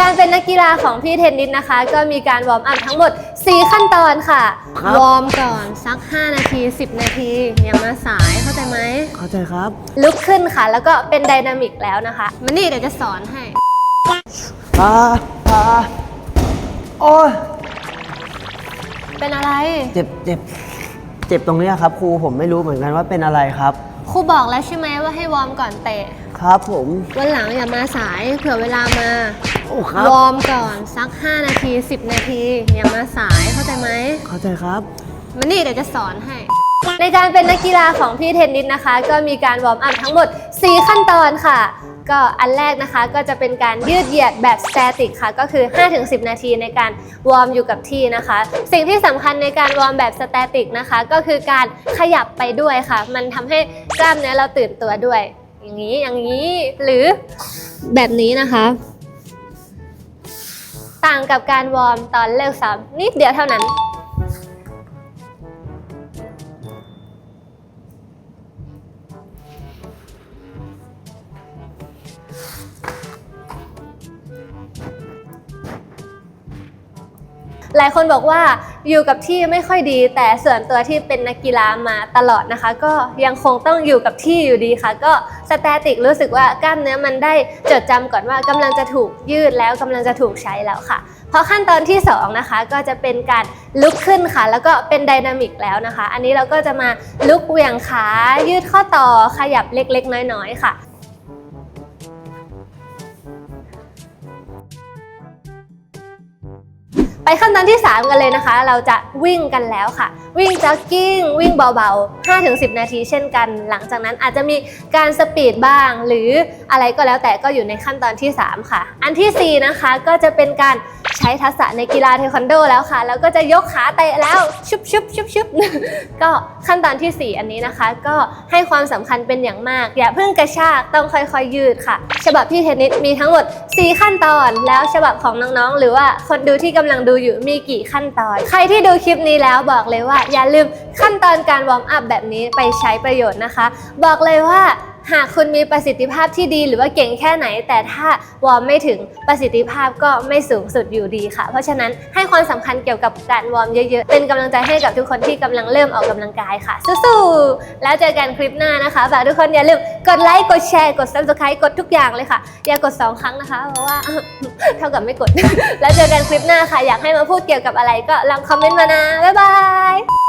การเป็นนักกีฬาของพี่เทนนิสนะคะ ก็มีการวอร์มอัพทั้งหมด 4 ขั้นตอนค่ะ ครับ วอร์มก่อนสัก 5 นาที 10 นาทีอย่ามาสายเข้าใจไหม เข้าใจครับ ลุกขึ้นค่ะ แล้วก็เป็นไดนามิกแล้วนะคะมันนี่เดี๋ยวจะสอนให้ อ่าอ่าโอ้ยเป็นอะไร เจ็บเจ็บเจ็บตรงเนี้ยครับครูผมไม่รู้เหมือนกันว่าเป็นอะไรครับ ครูบอกแล้วใช่ไหมว่าให้วอร์มก่อนเตะ ครับผม วันหลังอย่ามาสายเผื่อเวลามา โอ้ครับ วอร์มก่อนสัก 5 นาที 10 นาที อย่ามาสายเข้าใจไหมเข้าใจครับมันนี่เดี๋ยวจะสอนให้ ในการเป็นนักกีฬาของพี่เทนนิสนะคะ ก็มีการวอร์มอัพทั้งหมด 4 ขั้นตอนค่ะ ก็อันแรกนะคะก็จะเป็นการยืดเหยียดแบบสแตติกค่ะ ก็คือ 5-10 นาทีในการวอร์มอยู่กับที่นะคะ สิ่งที่สำคัญในการวอร์มแบบสแตติกนะคะ ก็คือการขยับไปด้วยค่ะ มันทำให้กล้ามเนื้อเราตื่นตัวด้วย อย่างนี้อย่างนี้หรือแบบนี้นะคะ ต่างกับการวอร์มตอนเลิกซ้ำนิดเดียวเท่านั้น หลายคนบอกว่าอยู่กับที่ไม่ค่อยดี แต่ส่วนตัวที่เป็นนักกีฬามาตลอดนะคะ ก็ยังคงต้องอยู่กับที่อยู่ดีค่ะ ก็สแตติกรู้สึกว่ากล้ามเนื้อมันได้จดจำก่อนว่ากำลังจะถูกยืดแล้วกำลังจะถูกใช้แล้วค่ะเพราะขั้นตอนที่สองนะคะ ก็จะเป็นการลุกขึ้นค่ะ แล้วก็เป็นไดนามิกแล้วนะคะ อันนี้เราก็จะมาลุกเหวี่ยงขายืดข้อต่อขยับเล็กๆ น้อยๆค่ะ ไปขั้นตอนที่ 3 กันเลยนะคะ เราจะวิ่งกันแล้วค่ะ วิ่งจ็อกกิ้งวิ่งเบาๆ 5-10 นาทีเช่นกัน หลังจากนั้นอาจจะมีการสปีดบ้าง หรืออะไรก็แล้วแต่ก็อยู่ในขั้นตอนที่ 3 ค่ะ อันทีสี่4 นะคะก็จะเป็นการ ใช้ทักษะในกีฬาเทควันโดแล้วค่ะ แล้วก็จะยกขาเตะแล้วชุบชุบชุบชุบก็ขั้นตอนทีสี่4 อันนี้นะคะ ก็ให้ความสำคัญเป็นอย่างมาก อย่าเพิ่งกระชากต้องค่อยๆยืดค่ะ ฉบับพี่เทนนิสมีทั้งหมด 4 ขั้นตอน แล้วฉบับของน้องๆ หรือว่าคนดูที่กำลังดูอยู่มีกี่ขั้นตอน ใครที่ดูคลิปนี้แล้วบอกเลยว่าอย่าลืม ขั้นตอนการวอร์มอัพแบบนี้ไปใช้ประโยชน์นะคะ บอกเลยว่าหากคุณมีประสิทธิภาพที่ดีหรือว่าเก่งแค่ไหน แต่ถ้าวอร์มไม่ถึงประสิทธิภาพก็ไม่สูงสุดอยู่ดีค่ะ เพราะฉะนั้นให้ความสำคัญเกี่ยวกับการวอร์มเยอะๆ เป็นกำลังใจให้กับทุกคนที่กำลังเริ่มออกกำลังกายค่ะ สู้ๆ แล้วเจอกันคลิปหน้านะคะฝากทุกคนอย่าลืมกดไลค์ กดแชร์ กด subscribe กดทุกอย่างเลยค่ะ อย่ากด 2 ครั้งนะคะ เพราะว่าเท่ากับไม่กด แล้วเจอกันคลิปหน้าค่ะ อยากให้มาพูดเกี่ยวกับอะไรก็ลองคอมเมนต์มานะบ๊ายบาย